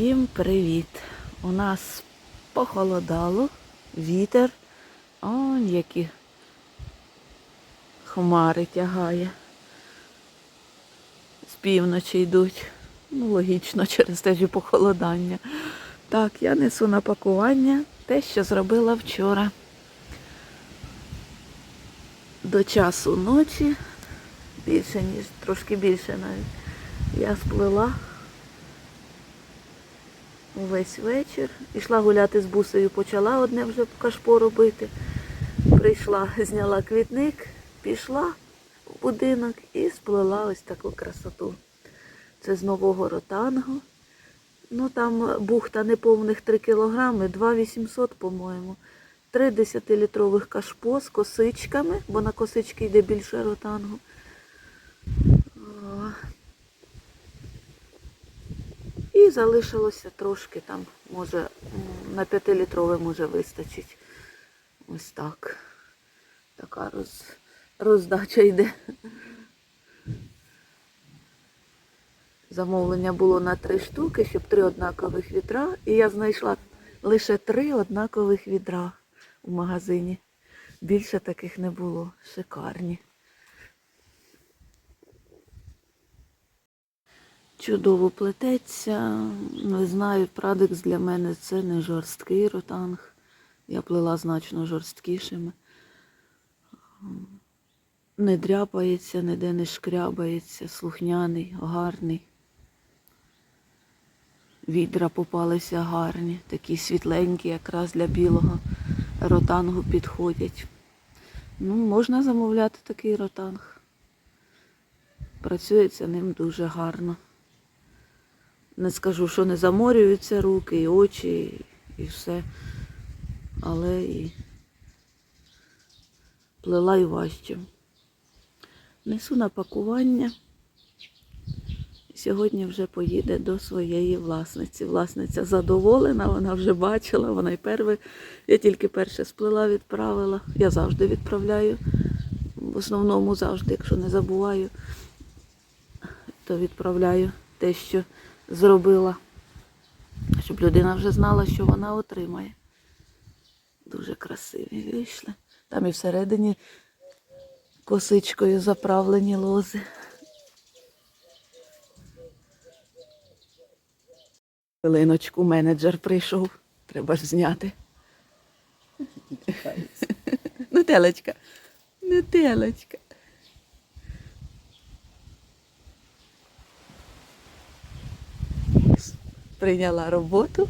Всім привіт! У нас похолодало, вітер. Он які хмари тягає. З півночі йдуть. Ну, логічно, через те ж похолодання. Так, я несу на пакування те, що зробила вчора. До часу ночі, більше, ніж трошки більше навіть, я сплила увесь вечір. Ішла гуляти з бусею, почала одне вже кашпо робити. Прийшла, зняла квітник, пішла в будинок і сплела ось таку красоту. Це з нового ротангу. Ну там бухта неповних 3 кілограми, 2,800, по-моєму. Три 10-літрових кашпо з косичками, бо на косички йде більше ротангу. І залишилося трошки там, може, на 5-літрове може вистачить. Ось так. Така роз, роздача йде. Замовлення було на три штуки, щоб три однакових відра. І я знайшла лише три однакових відра у магазині. Більше таких не було. Шикарні. Чудово плететься. Не знаю, прадекс для мене це не жорсткий ротанг. Я плела значно жорсткішими. Не дряпається, ніде не шкрябається, слухняний, гарний. Відра попалися гарні, такі світленькі, якраз для білого ротангу підходять. Ну, можна замовляти такий ротанг. Працюється ним дуже гарно. Не скажу, що не заморюються руки, і очі, і все. Але і плела і важче. Несу на пакування. Сьогодні вже поїде до своєї власниці. Власниця задоволена, вона вже бачила, вона й перше, я тільки перше сплела, відправила. Я завжди відправляю. В основному завжди, якщо не забуваю, то відправляю те, що зробила. Щоб людина вже знала, що вона отримає. Дуже красиві вийшли. Там і всередині косичкою заправлені лози. Хвилиночку менеджер прийшов. Треба ж зняти. Ну, телечка. Прийняла роботу.